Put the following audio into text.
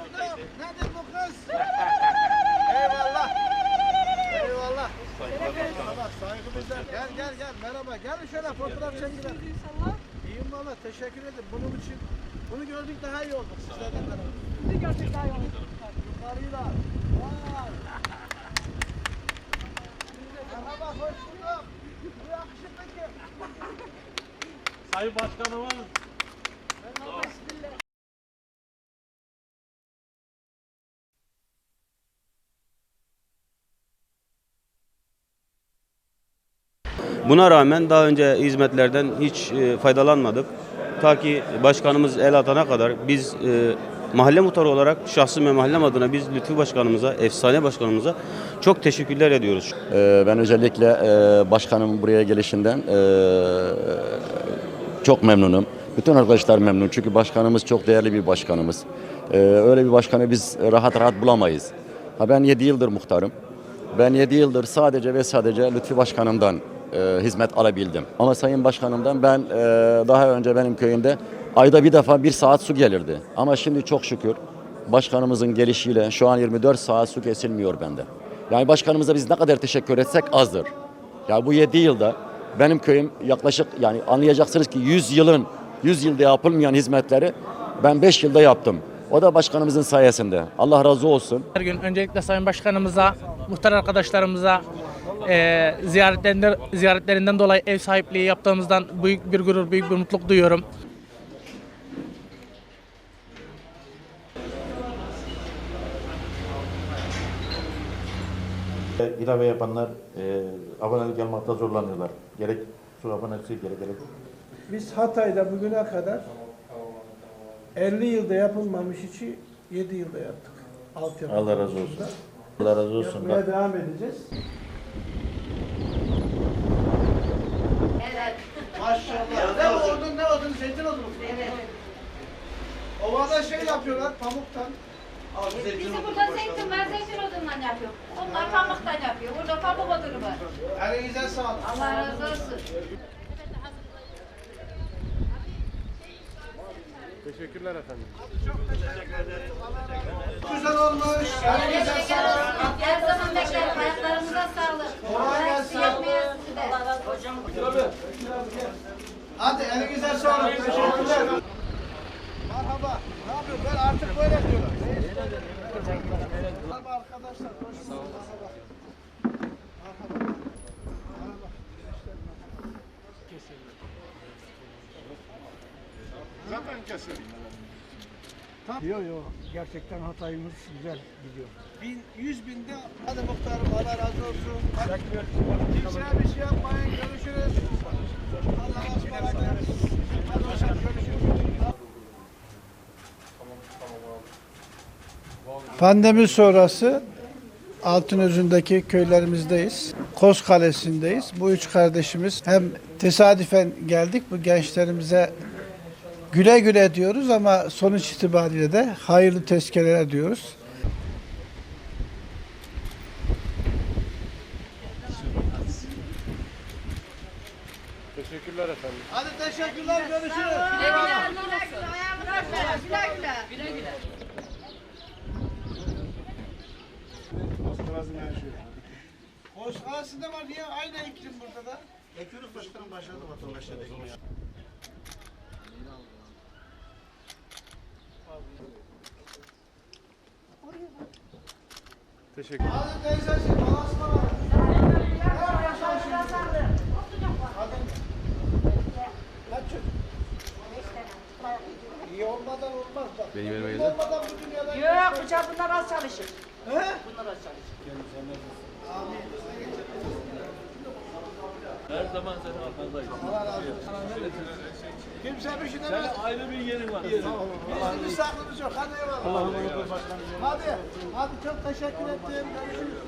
buldum. Nedir bu kız? Eyvallah. Eyvallah. Merhaba, saygımızlar. Gel gel gel. Merhaba. Gel şöyle fotoğraf çekelim. İyiyim valla. Teşekkür ederim. Bunun için bunu gördük daha iyi olduk sizlerden beraber. Bizi gördük daha iyi oldu. Yukarıyla. Vay. Merhaba, hoş bulduk. Bu yakışıklı kim? Sayın Başkanımız Buna rağmen daha önce hizmetlerden hiç e, faydalanmadık. Ta ki başkanımız el atana kadar biz e, mahalle muhtarı olarak şahsım ve mahallem adına biz Lütfü Başkanımıza, efsane başkanımıza çok teşekkürler ediyoruz. Ee, Ben özellikle e, başkanımın buraya gelişinden e, çok memnunum. Bütün arkadaşlar memnun çünkü başkanımız çok değerli bir başkanımız. Ee, Öyle bir başkanı biz rahat rahat bulamayız. Ha ben 7 yıldır muhtarım. Ben 7 yıldır sadece ve sadece Lütfi Başkanım'dan e, hizmet alabildim. Ama Sayın Başkanım'dan ben e, daha önce benim köyümde ayda bir defa bir saat su gelirdi. Ama şimdi çok şükür başkanımızın gelişiyle şu an 24 saat su kesilmiyor bende. Yani başkanımıza biz ne kadar teşekkür etsek azdır. Ya bu 7 yılda benim köyüm yaklaşık yani anlayacaksınız ki 100 yılın 100 yılda yapılmayan hizmetleri ben 5 yılda yaptım. O da başkanımızın sayesinde. Allah razı olsun. Her gün öncelikle Sayın Başkanımıza, muhtar arkadaşlarımıza e, ziyaretlerinden, ziyaretlerinden dolayı ev sahipliği yaptığımızdan büyük bir gurur, büyük bir mutluluk duyuyorum. ilave yapanlar e, abonelik almakta zorlanıyorlar. Gerek su abonesi gerek gerek. Biz Hatay'da bugüne kadar 50 yılda yapılmamış işi 7 yılda yaptık. Altyapı Allah razı olsun. Allah razı olsun. Yapmaya devam edeceğiz. Evet. Maşallah. Ne odun ne odun? Zeytin odunu. Evet. Ovada şey yapıyorlar pamuktan. Bizi burada zeytin var, zeytin odundan yapıyor. Onlar pamuktan yapıyor. Burada pamuk odunu var. Elinize sağlık. Allah razı olsun. Güzel olmuş. Elinize sağlık. Her zaman beklerim. Ayaklarınıza sağlık. Kolay gelsin. Yapmaya sizi de. Hadi elinize sağlık. Teşekkürler. Merhaba. Ne yapıyorsun? Ben artık böyle diyorlar. Merhaba arkadaşlar. Hoş bulduk. Merhaba. Merhaba. Merhaba. Yok yok gerçekten Hatay'ımız güzel gidiyor. Bin, yüz binde hadi muhtarım Allah razı olsun. Hadi. Kimseye bir şey yapmayın. Görüşürüz. Allah'a ısmarladık. Hadi hoşça görüşürüz. Pandemi sonrası Altınözü'ndeki köylerimizdeyiz. Koz Kalesi'ndeyiz. Bu üç kardeşimiz hem tesadüfen geldik bu gençlerimize güle güle diyoruz ama sonuç itibariyle de hayırlı tezkereler diyoruz. Teşekkürler efendim. Hadi teşekkürler görüşürüz. Eyvallah. Güle güle. Koz Kalesi'nde var niye aynı iklim burada da? Ekiyoruz başkanım başladı vatandaşlar. Hadi teyzeciğim balasına var. Kaç çocuk? İyi olmadan olmaz bak. Benim elime geldi. Yok, hocam bunlar az çalışır. He? Allah razı olsun. Kimse bir şey demez. Senin ayrı bir yerin var. Bizim bir saklımız yok. Hadi eyvallah. Hadi. Hadi çok teşekkür ettim. Görüşürüz.